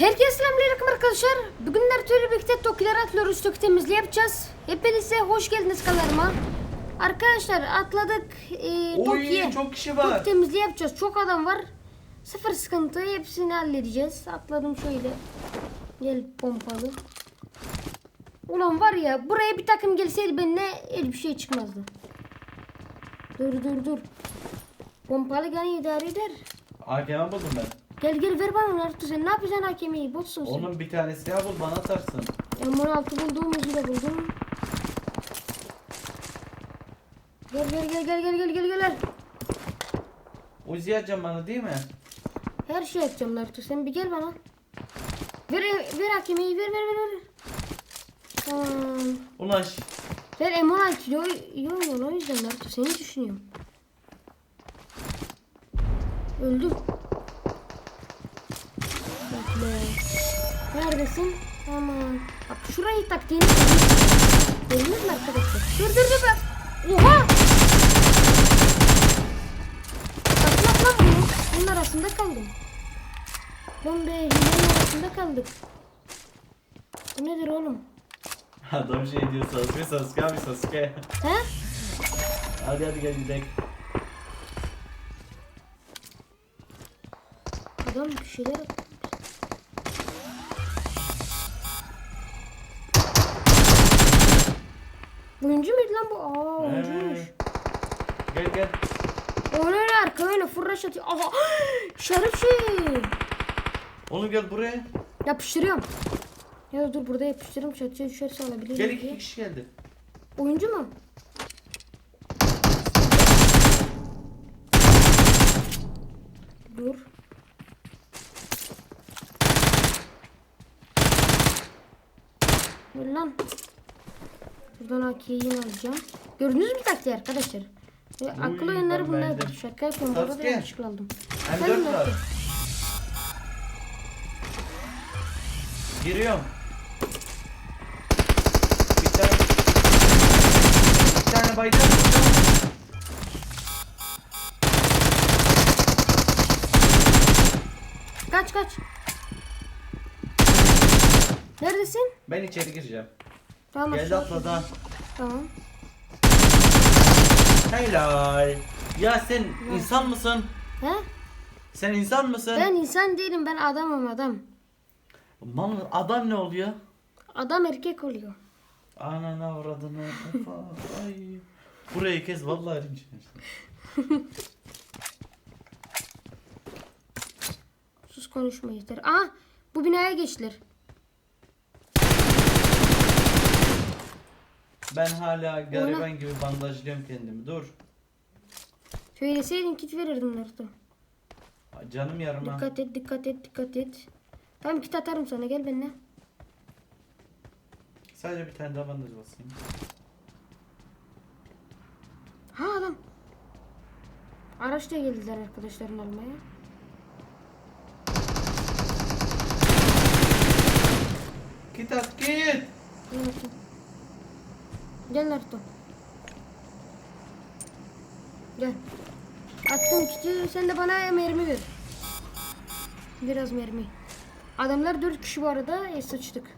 Herkese selamünaleyküm arkadaşlar. Bugün Naruto'yla birlikte Toki'leri atlıyoruz. Toki temizliği yapacağız. Hepinize hoş geldiniz kanalıma. Arkadaşlar atladık e, Toki'ye. Çok kişi Toki var. temizliği yapacağız. Çok adam var. Sıfır sıkıntı. Hepsini halledeceğiz. Atladım şöyle. Gel pompalı. Ulan var ya buraya bir takım gelseydi benimle el bir şey çıkmazdı. Dur dur dur. Pompalı gene idare eder. AKM buldum ben. Gel gel ver bana Naruto sen ne yapacaksın hakemi botsun sen. Onun bir tanesini al bul bana atarsın. M16 bulduğumuzu da buldum. Gel gel gel gel gel gel gel gel. Uzi atacağım bana değil mi? Her şey yapacağım Naruto sen bir gel bana. Ver ver hakemi ver ver ver ver. Tamam. Ulaş. Ver M16 yo yo yo o yüzden Naruto seni düşünüyorum. Öldüm. Neredesin? Tamam. Bak şurayı taktiğini Gördünüz mü arkadaşlar? Dur dur dur bak. Oha! Atmak lan bunu. Bunun arasında kaldım. Lan be hilenin arasında kaldık. Bu nedir oğlum? Adam şey diyor Sasuke Sasuke abi Sasuke. He? Hadi hadi gel gidelim. Adam bir şeyler Oyuncu muydu lan bu? Aa oyuncuymuş. Gel gel. Öyle arka öyle fırlaş atıyor. Aha şarap şey. Oğlum gel buraya. Yapıştırıyorum. Ya dur burada yapıştırırım çatıya düşerse alabilirim Gel diye. iki kişi geldi. Oyuncu mu? Dur. Dur lan. Buradan AK'yi alacağım. Gördünüz mü taktiği arkadaşlar? Ve akıl oyunları bunlardır. Şaka yapıyorum. Burada da yanlışlıkla aldım. Hem Sen dört mi var. yaptın? Giriyorum. Bir tane. Bir tane baydan. Kaç kaç. Neredesin? Ben içeri gireceğim. Tamam Geldi aşağı atladı. Tamam. Helal. Ya sen insan mısın? He? Sen insan mısın? Ben insan değilim ben adamım adam. Mal adam ne oluyor? Adam erkek oluyor. Anana avradını. Ay. Burayı kes vallahi elim Sus konuşma yeter. Aa bu binaya geçtiler. Ben hala gariban gibi bandajlıyorum kendimi. Dur. Söyleseydin kit verirdim Naruto. Canım yarıma. Dikkat et dikkat et dikkat et. Tamam kit atarım sana gel benimle. Sadece bir tane daha bandaj basayım. Ha adam. Araçla geldiler arkadaşlarını almaya. Git at. Gel Naruto. Gel Naruto. Gel. Attım kiti sen de bana mermi ver. Biraz mermi. Adamlar dört kişi bu arada. E sıçtık.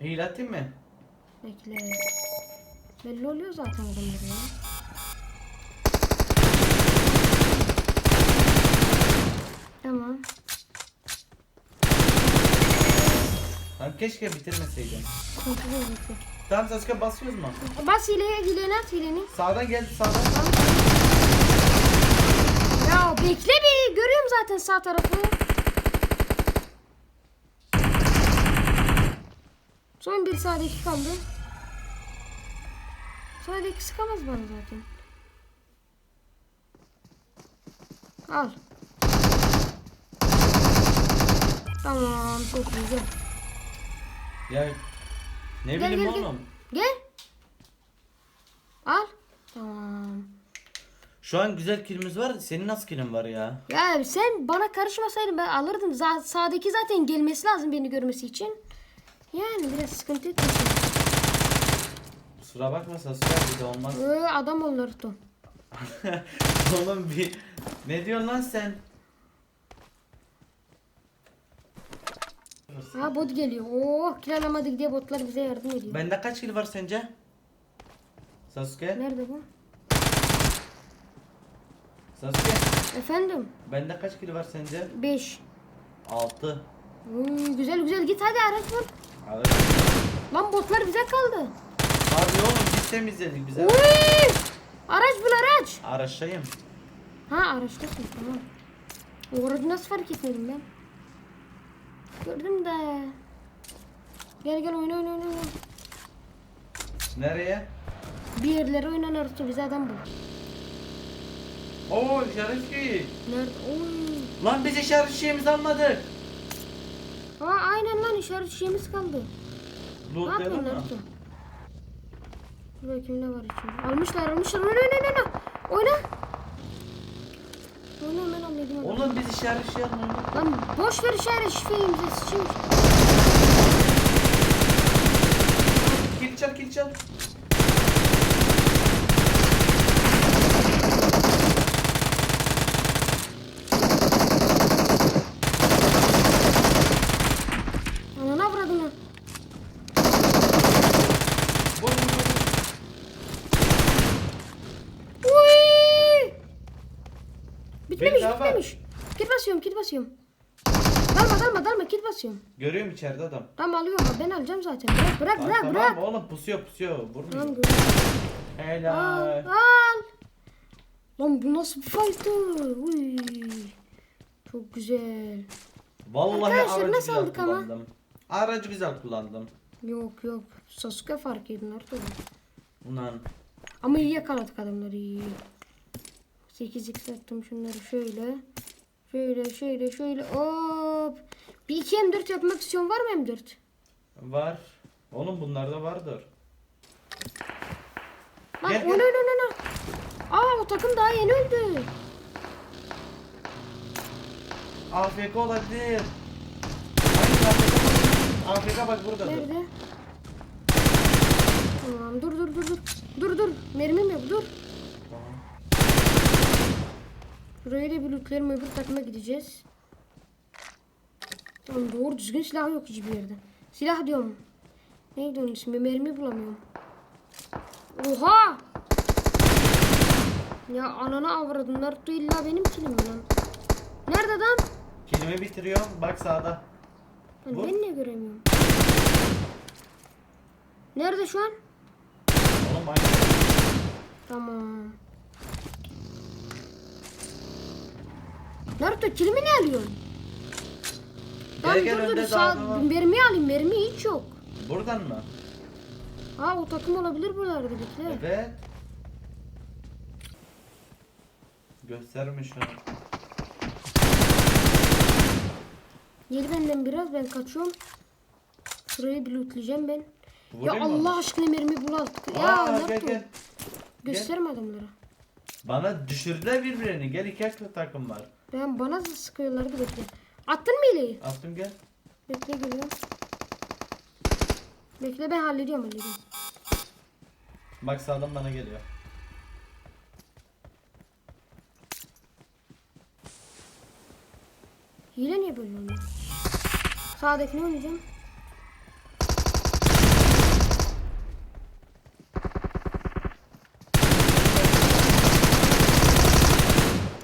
Hile atayım mı? Bekle. Belli oluyor zaten adamlar ya. Tamam. Lan keşke bitirmeseydim. Kontrol edin. Tamam Sasuke basıyoruz mu? Bas hileye, hileni at hileni. Sağdan geldi sağdan. Ya bekle bir. Görüyorum zaten sağ tarafı. Son bir sağdaki kaldı. Sağdaki sıkamaz bana zaten. Al. Tamam çok güzel. Ya ne Gel, bileyim gel, oğlum. Gel. Al. Tamam. Şu an güzel kilimiz var. Senin nasıl kilin var ya? Ya sen bana karışmasaydın ben alırdım. Za- sağdaki zaten gelmesi lazım beni görmesi için. Yani biraz sıkıntı etmesin. Kusura bakma Sasuke abi de olmaz. Ee, adam ol Naruto. Oğlum bir ne diyorsun lan sen? Ha bot geliyor. Oh kill alamadık diye botlar bize yardım ediyor. Bende kaç kill var sence? Sasuke? Nerede bu? Sasuke? Efendim? Bende kaç kill var sence? 5. 6. Hmm, güzel güzel git hadi araç bul. Abi. Lan botlar bize kaldı. Abi oğlum biz temizledik bize. Uy! Araç bul araç. Araçtayım. Ha araçtasın tamam. O aracı nasıl fark etmedim ben? Gördüm de. Gel gel oyna oyna oyna. Nereye? Bir yerlere oynan Naruto bize adam bul. Oo işaret ki. Nerede? Oy. Lan biz işaret şeyimizi almadık. Ha aynen lan işaret şeyimiz kaldı. Ne Lootlayalım yapıyorsun? Naruto? Dur bakayım ne var içinde. Almışlar almışlar. Oyna oyna oyna. Oyna. Oyna hemen anladım. onu. Oğlum biz işaret şey almadık. Lan boş ver işaret şifreyimizi sıçayım. Kill çal kill çal. Anana avradını. Vur vur vur. Uy! Daha var. bitmemiş. Kit basıyorum kit basıyorum. Dalma dalma dalma kit basıyorum. Görüyorum içeride adam. Tamam alıyorum ben alacağım zaten. Bırak bırak Lan bırak tamam bırak. oğlum pusuyor pusuyor. Vurmuyor. Tamam görüyorum. Al Helal. al. Lan bu nasıl bir fight'ı? Uy. Çok güzel. Vallahi Arkadaşlar aracı nasıl güzel aldık ama? kullandım. Aracı güzel kullandım. Yok yok. Sasuke fark edin artık. Ulan. Ama iyi yakaladık adamları iyi. 8x attım şunları şöyle. Şöyle şöyle şöyle hop. Bir 2 M4 yapmak istiyorum var mı M4? Var. Oğlum bunlarda vardır. Lan Gel, gel. ne ne ne. Aa o takım daha yeni öldü. AFK olabilir. AFK bak burada. Nerede? Tamam dur dur dur dur. Dur dur. Mermim yok dur. Tamam. Şuraya da bir lootlayalım öbür takıma gideceğiz. Tamam doğru düzgün silah yok hiçbir yerde. Silah diyorum. Neydi onun ismi? Mermi bulamıyorum. Oha! Ya anana avradın. Naruto illa benim kilim mi lan? Nerede adam? Kilimi bitiriyorum. Bak sağda. Lan Bu? ben niye göremiyorum? Nerede şu an? Oğlum aynı. Tamam. Naruto kilimi ne alıyorsun? Gel, Lan gel, dur dur önde sağ var. mermi alayım mermi hiç yok. Buradan mı? Ha o takım olabilir buralarda bekle. Evet. Gösterme şunu. Yeri benden biraz ben kaçıyorum. Şurayı bir lootlayacağım ben. Vurayım ya mı? Allah aşkına mermi bul artık. Ya Aa, Naruto gel gel. gösterme adamlara. Bana düşürdüler birbirini. Gel iki takım var. Ben bana da sıkıyorlardı bekle. Attın mı ileyi? Attım gel. Bekle geliyorum. Bekle ben hallediyorum hallediyorum. Bak sağdan bana geliyor. Hile niye böyle oluyor? Sağdakini oynayacağım.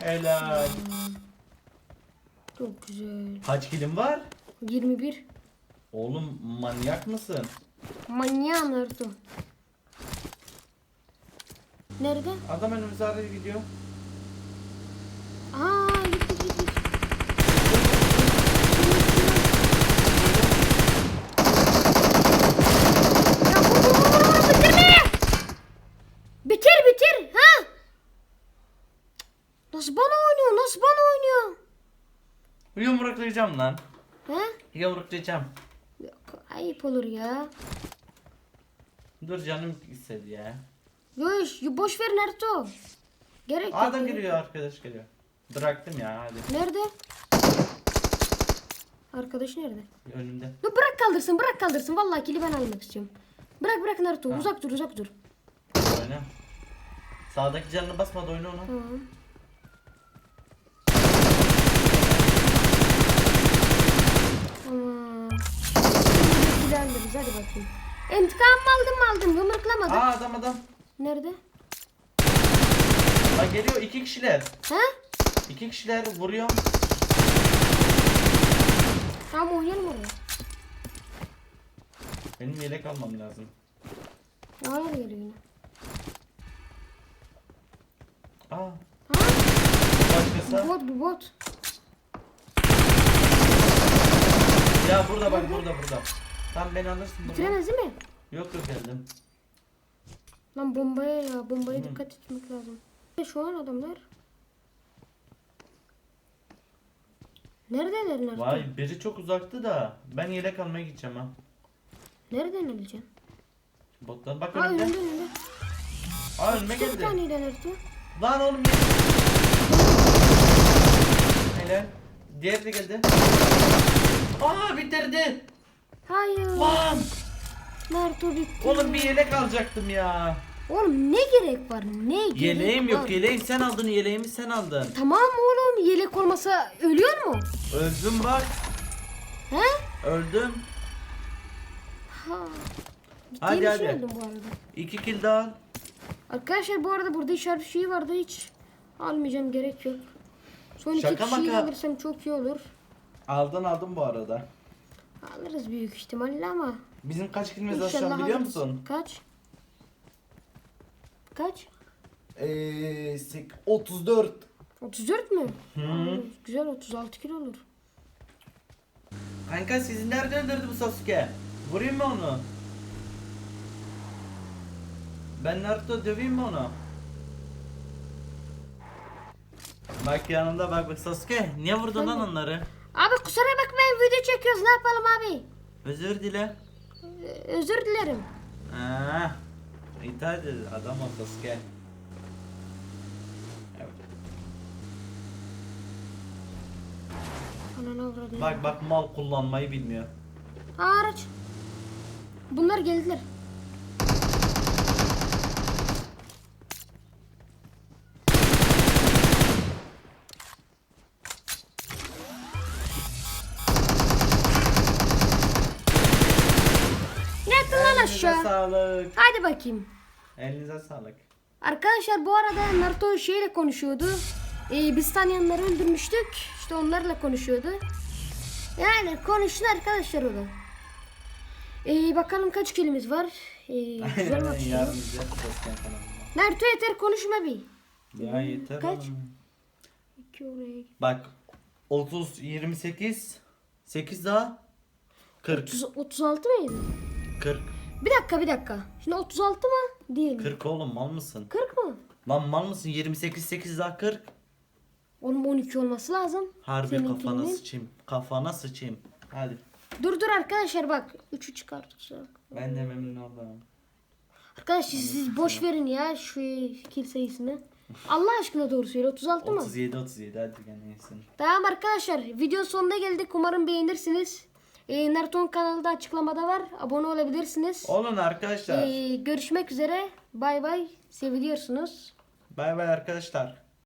Helal. Çok güzel. Kaç kilim var? 21. Oğlum manyak mısın? Manyağım Naruto. Nerede? Adam önümüze araya gidiyor. Aa gitti gitti. Ya vur vur vur vur vur bitirme. Bitir bitir ha. Nasıl bana oynuyor? Nasıl bana oynuyor? Yumruklayacağım lan. He? Yumruklayacağım. Yok, ayıp olur ya. Dur canım istedi ya. Yoş, boş ver Naruto. Gerek yok. Adam geliyor arkadaş geliyor. Bıraktım ya hadi. Nerede? Arkadaş nerede? Önümde. Dur bırak kaldırsın bırak kaldırsın. Vallahi kili ben almak istiyorum. Bırak bırak Naruto Ha. uzak dur uzak dur. Oyna. Sağdaki canını basmadı oyna onu. Tamam. Tamam. bakayım. İntikam mı aldım mı aldım yumruklamadım. Aa adam adam. Nerede? Bak geliyor iki kişiler. Ha? İki kişiler vuruyor. Tamam oynayalım oraya. Benim yelek almam lazım. Hayır geliyor yine. Aa Ha? başkası. Bu bot bu bot. Ya burada bak burada burada. Tam beni alırsın burada. Bitiremez değil mi? Yok yok geldim. Lan bombaya ya bombaya Hı. dikkat etmek lazım. Şu an adamlar. Neredeler nerede? Vay biri çok uzaktı da. Ben yelek almaya gideceğim ha. Nereden öleceğim? Botlar bak Aa önümde. önümde önümde. Aa önüme İşte bir geldi. tane ilerledi. Lan oğlum. Hele. Diğer de geldi. Aa bitirdi. Hayır. Lan. Naruto bitti. Oğlum bir yelek alacaktım ya. Oğlum ne gerek var? Ne gerek Yeleğim var? yok. Yeleği sen aldın. Yeleğimi sen aldın. Tamam oğlum yelek olmasa ölüyor mu? Öldüm bak. He? Öldüm. Ha. Hadi, hadi. şey öldüm bu arada. İki kill daha al. Arkadaşlar bu arada burada işaret şeyi vardı hiç almayacağım gerek yok. Son iki Şaka kişiyi maka. alırsam çok iyi olur. Aldın aldın bu arada. Alırız büyük ihtimalle ama. Bizim kaç İnşallah an biliyor alırız. musun? Kaç? Kaç? Eee 34. 34 mü? Hı. Güzel 36 kilo olur. Kanka sizi nerede öldürdü bu Sasuke? Vurayım mı onu? Ben Naruto döveyim mi onu? Bak yanımda bak bak Sasuke niye vurdun lan onları? Abi kusura bakmayın video çekiyoruz ne yapalım abi? Özür dile. Ee, özür dilerim. Aa, itaat et adam. Evet. Ananı avradı. Bak bak mal kullanmayı bilmiyor. Araç. Bunlar geldiler. Sağlık. Hadi bakayım. Elinize sağlık. Arkadaşlar bu arada Naruto şeyle konuşuyordu. Ee, biz tanıyanları öldürmüştük. İşte onlarla konuşuyordu. Yani konuşsun arkadaşlar o da. Ee, bakalım kaç kilimiz var. Ee, güzel maç. Naruto yeter konuşma bir. Ya yeter Kaç? oğlum. İki oraya git. Bak 30 28 8 daha 40 Otuz- 36 mıydı? 40 Bir dakika bir dakika. Şimdi 36 mı? Değil. 40 oğlum mal mısın? 40 mı? Lan mal mısın 28 8 daha 40 Oğlum 12 olması lazım. Harbi Seninkinin. kafana sıçayım. Kafana sıçayım. Hadi. Dur dur arkadaşlar bak. 3'ü çıkartacak. Ben de memnun oldum. Arkadaşlar siz boş verin ya şu kill sayısını. Allah aşkına doğru söyle 36 mı? 37 37 hadi gene iyisin. Tamam arkadaşlar video sonuna geldik. Umarım beğenirsiniz. Ee, Naruto'nun kanalı da açıklamada var. Abone olabilirsiniz. Olun arkadaşlar. Ee, görüşmek üzere. Bay bay. Seviliyorsunuz. Bay bay arkadaşlar.